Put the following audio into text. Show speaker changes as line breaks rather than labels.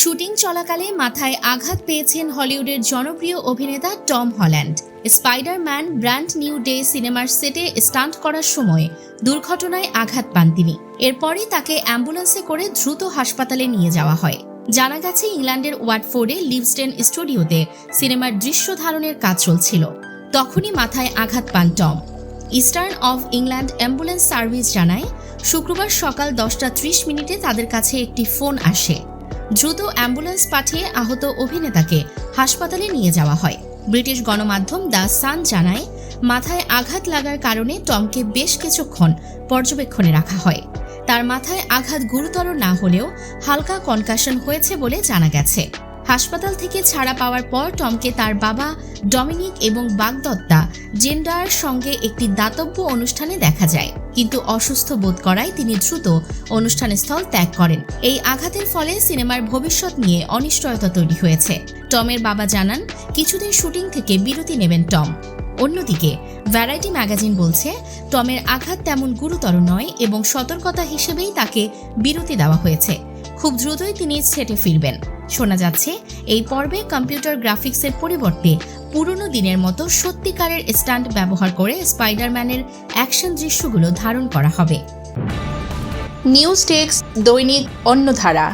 Shooting চলাকালে মাথায় আঘাত পেয়েছেন হলিউডের জনপ্রিয় অভিনেতা Tom Holland. Spiderman brand new day সিনেমার সেটে স্টান্ট করার সময় দুর্ঘটনায় আঘাত পান তিনি। এরপরই তাকে অ্যাম্বুলেন্সে করে দ্রুত হাসপাতালে নিয়ে যাওয়া হয়। জানা গেছে, ইংল্যান্ডের ওয়াটফোর্ডে লিভস্টেন স্টুডিওতে সিনেমার দৃশ্য ধারণের কাজ চলছিল। তখনই মাথায় আঘাত পান Tom. Eastern of England Ambulance Service জানায়, শুক্রবার সকাল দশটা ত্রিশ মিনিটে তাদের কাছে একটি ফোন আসে। দ্রুত অ্যাম্বুলেন্স পাঠিয়ে আহত অভিনেতাকে হাসপাতালে নিয়ে যাওয়া হয়। ব্রিটিশ গণমাধ্যম দ্য সান জানায়, মাথায় আঘাত লাগার কারণে টমকে বেশ কিছুক্ষণ পর্যবেক্ষণে রাখা হয়। তার মাথায় আঘাত গুরুতর না হলেও হালকা কনকাশন হয়েছে বলে জানা গেছে। হাসপাতাল থেকে ছাড়া পাওয়ার পর টমকে তার বাবা ডমিনিক এবং বাগদত্তা জেন্ডার সঙ্গে একটি দাতব্য অনুষ্ঠানে দেখা যায়। কিন্তু অসুস্থ বোধ করায় তিনি দ্রুত অনুষ্ঠান স্থল ত্যাগ করেন। এই আঘাতের ফলে সিনেমার ভবিষ্যৎ নিয়ে অনিশ্চয়তা তৈরি হয়েছে। টমের বাবা জানান, কিছুদিন শুটিং থেকে বিরতি নেবেন টম। অন্যদিকে, ভ্যারাইটি ম্যাগাজিন বলছে, টমের আঘাত তেমন গুরুতর নয় এবং সতর্কতা হিসেবেই তাকে বিরতি দেওয়া হয়েছে। খুব দ্রুতই তিনি সেটে ফিরবেন। শোনা যাচ্ছে, এই পর্বে কম্পিউটার গ্রাফিক্সের পরিবর্তে পুরনো দিনের মতো সত্যিকারের স্টান্ট ব্যবহার করে স্পাইডারম্যানের অ্যাকশন দৃশ্যগুলো ধারণ করা হবে।
নিউজ টেক্স দৈনিক অন্যধারা